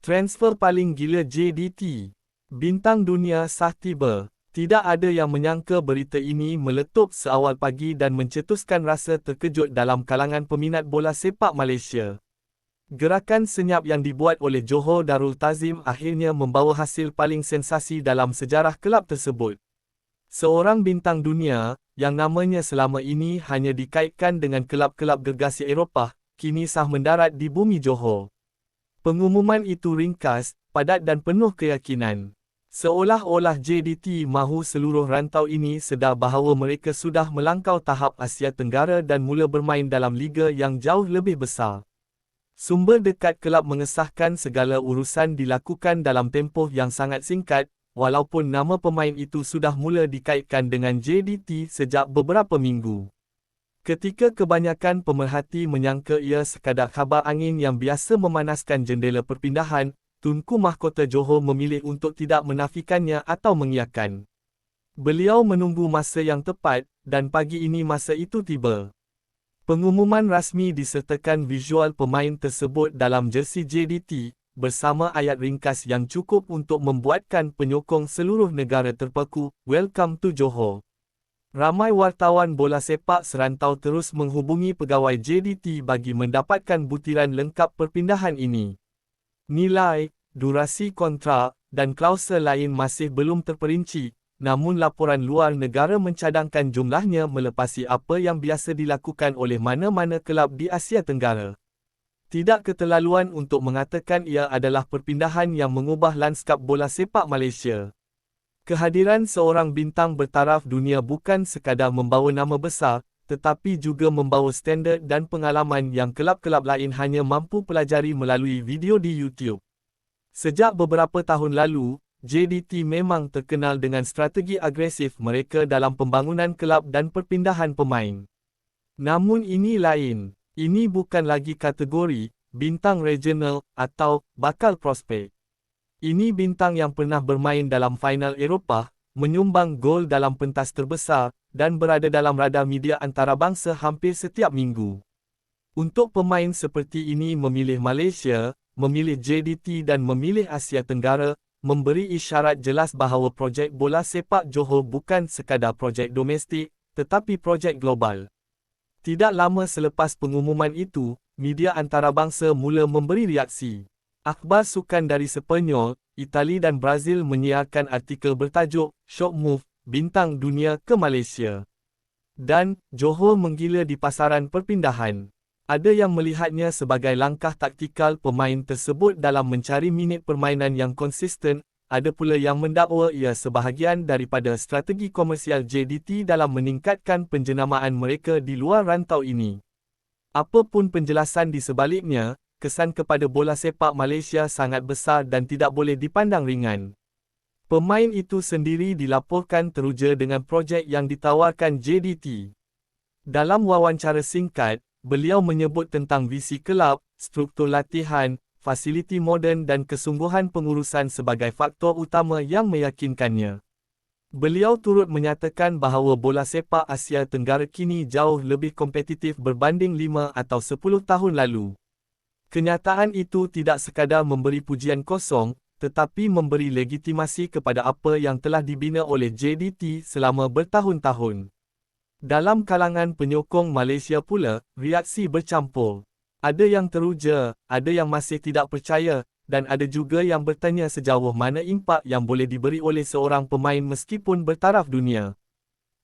Transfer paling gila JDT. Bintang dunia sah tiba. Tidak ada yang menyangka berita ini meletup seawal pagi dan mencetuskan rasa terkejut dalam kalangan peminat bola sepak Malaysia. Gerakan senyap yang dibuat oleh Johor Darul Tazim akhirnya membawa hasil paling sensasi dalam sejarah kelab tersebut. Seorang bintang dunia, yang namanya selama ini hanya dikaitkan dengan kelab-kelab gergasi Eropah, kini sah mendarat di bumi Johor. Pengumuman itu ringkas, padat dan penuh keyakinan. Seolah-olah JDT mahu seluruh rantau ini sedar bahawa mereka sudah melangkau tahap Asia Tenggara dan mula bermain dalam liga yang jauh lebih besar. Sumber dekat kelab mengesahkan segala urusan dilakukan dalam tempoh yang sangat singkat, walaupun nama pemain itu sudah mula dikaitkan dengan JDT sejak beberapa minggu. Ketika kebanyakan pemerhati menyangka ia sekadar khabar angin yang biasa memanaskan jendela perpindahan, Tunku Mahkota Johor memilih untuk tidak menafikannya atau mengiyakan. Beliau menunggu masa yang tepat, dan pagi ini masa itu tiba. Pengumuman rasmi disertakan visual pemain tersebut dalam jersey JDT, bersama ayat ringkas yang cukup untuk membuatkan penyokong seluruh negara terpaku, Welcome to Johor. Ramai wartawan bola sepak serantau terus menghubungi pegawai JDT bagi mendapatkan butiran lengkap perpindahan ini. Nilai, durasi kontrak, dan klausul lain masih belum terperinci, namun laporan luar negara mencadangkan jumlahnya melepasi apa yang biasa dilakukan oleh mana-mana kelab di Asia Tenggara. Tidak keterlaluan untuk mengatakan ia adalah perpindahan yang mengubah lanskap bola sepak Malaysia. Kehadiran seorang bintang bertaraf dunia bukan sekadar membawa nama besar, tetapi juga membawa standard dan pengalaman yang kelab-kelab lain hanya mampu pelajari melalui video di YouTube. Sejak beberapa tahun lalu, JDT memang terkenal dengan strategi agresif mereka dalam pembangunan kelab dan perpindahan pemain. Namun ini lain, ini bukan lagi kategori bintang regional atau bakal prospek. Ini bintang yang pernah bermain dalam final Eropah, menyumbang gol dalam pentas terbesar, dan berada dalam radar media antarabangsa hampir setiap minggu. Untuk pemain seperti ini memilih Malaysia, memilih JDT dan memilih Asia Tenggara, memberi isyarat jelas bahawa projek bola sepak Johor bukan sekadar projek domestik, tetapi projek global. Tidak lama selepas pengumuman itu, media antarabangsa mula memberi reaksi. Akhbar sukan dari Sepanyol, Itali dan Brazil menyiarkan artikel bertajuk Shock Move, Bintang Dunia ke Malaysia. Dan, Johor menggila di pasaran perpindahan. Ada yang melihatnya sebagai langkah taktikal pemain tersebut dalam mencari minit permainan yang konsisten, ada pula yang mendakwa ia sebahagian daripada strategi komersial JDT dalam meningkatkan penjenamaan mereka di luar rantau ini. Apapun penjelasan di sebaliknya, kesan kepada bola sepak Malaysia sangat besar dan tidak boleh dipandang ringan. Pemain itu sendiri dilaporkan teruja dengan projek yang ditawarkan JDT. Dalam wawancara singkat, beliau menyebut tentang visi kelab, struktur latihan, fasiliti moden dan kesungguhan pengurusan sebagai faktor utama yang meyakinkannya. Beliau turut menyatakan bahawa bola sepak Asia Tenggara kini jauh lebih kompetitif berbanding 5 atau 10 tahun lalu. Kenyataan itu tidak sekadar memberi pujian kosong, tetapi memberi legitimasi kepada apa yang telah dibina oleh JDT selama bertahun-tahun. Dalam kalangan penyokong Malaysia pula, reaksi bercampur. Ada yang teruja, ada yang masih tidak percaya, dan ada juga yang bertanya sejauh mana impak yang boleh diberi oleh seorang pemain meskipun bertaraf dunia.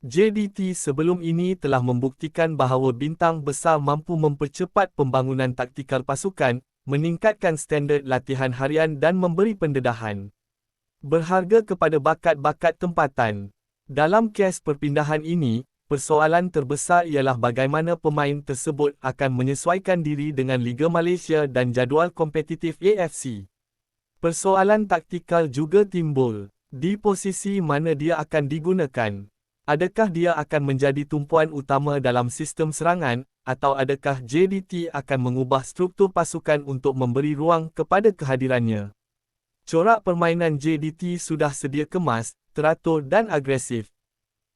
JDT sebelum ini telah membuktikan bahawa bintang besar mampu mempercepat pembangunan taktikal pasukan, meningkatkan standard latihan harian dan memberi pendedahan. Berharga kepada bakat-bakat tempatan. Dalam kes perpindahan ini, persoalan terbesar ialah bagaimana pemain tersebut akan menyesuaikan diri dengan Liga Malaysia dan jadual kompetitif AFC. Persoalan taktikal juga timbul. Di posisi mana dia akan digunakan? Adakah dia akan menjadi tumpuan utama dalam sistem serangan, atau adakah JDT akan mengubah struktur pasukan untuk memberi ruang kepada kehadirannya? Corak permainan JDT sudah sedia kemas, teratur dan agresif.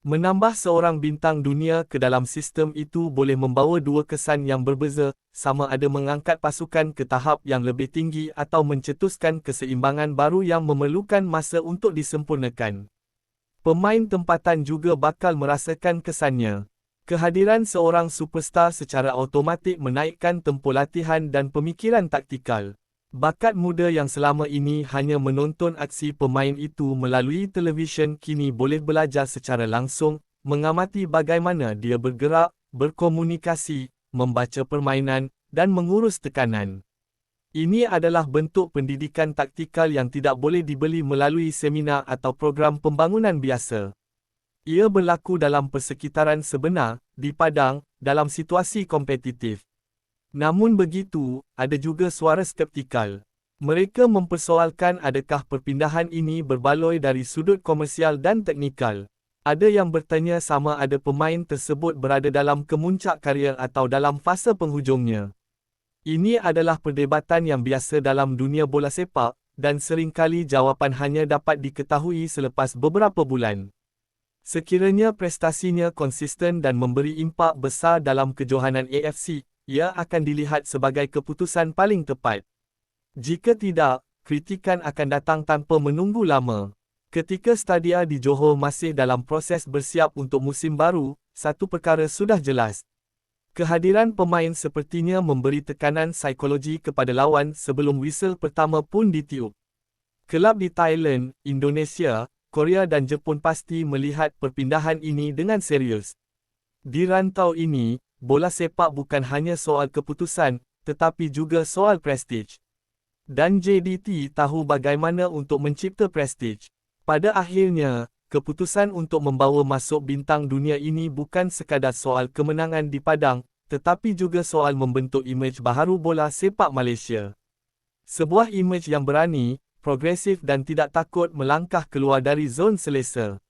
Menambah seorang bintang dunia ke dalam sistem itu boleh membawa dua kesan yang berbeza, sama ada mengangkat pasukan ke tahap yang lebih tinggi atau mencetuskan keseimbangan baru yang memerlukan masa untuk disempurnakan. Pemain tempatan juga bakal merasakan kesannya. Kehadiran seorang superstar secara automatik menaikkan tempoh latihan dan pemikiran taktikal. Bakat muda yang selama ini hanya menonton aksi pemain itu melalui televisyen kini boleh belajar secara langsung, mengamati bagaimana dia bergerak, berkomunikasi, membaca permainan, dan mengurus tekanan. Ini adalah bentuk pendidikan taktikal yang tidak boleh dibeli melalui seminar atau program pembangunan biasa. Ia berlaku dalam persekitaran sebenar, di padang, dalam situasi kompetitif. Namun begitu, ada juga suara skeptikal. Mereka mempersoalkan adakah perpindahan ini berbaloi dari sudut komersial dan teknikal. Ada yang bertanya sama ada pemain tersebut berada dalam kemuncak karier atau dalam fasa penghujungnya. Ini adalah perdebatan yang biasa dalam dunia bola sepak, dan seringkali jawapan hanya dapat diketahui selepas beberapa bulan. Sekiranya prestasinya konsisten dan memberi impak besar dalam kejohanan AFC, ia akan dilihat sebagai keputusan paling tepat. Jika tidak, kritikan akan datang tanpa menunggu lama. Ketika Stadia di Johor masih dalam proses bersiap untuk musim baru, satu perkara sudah jelas. Kehadiran pemain sepertinya memberi tekanan psikologi kepada lawan sebelum whistle pertama pun ditiup. Kelab di Thailand, Indonesia, Korea dan Jepun pasti melihat perpindahan ini dengan serius. Di rantau ini, bola sepak bukan hanya soal keputusan, tetapi juga soal prestij. Dan JDT tahu bagaimana untuk mencipta prestij. Pada akhirnya, keputusan untuk membawa masuk bintang dunia ini bukan sekadar soal kemenangan di padang, tetapi juga soal membentuk imej baharu bola sepak Malaysia. Sebuah imej yang berani, progresif dan tidak takut melangkah keluar dari zon selesa.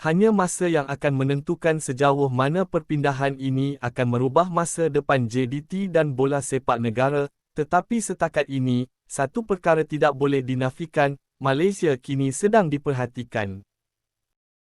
Hanya masa yang akan menentukan sejauh mana perpindahan ini akan merubah masa depan JDT dan bola sepak negara, tetapi setakat ini, satu perkara tidak boleh dinafikan, Malaysia kini sedang diperhatikan.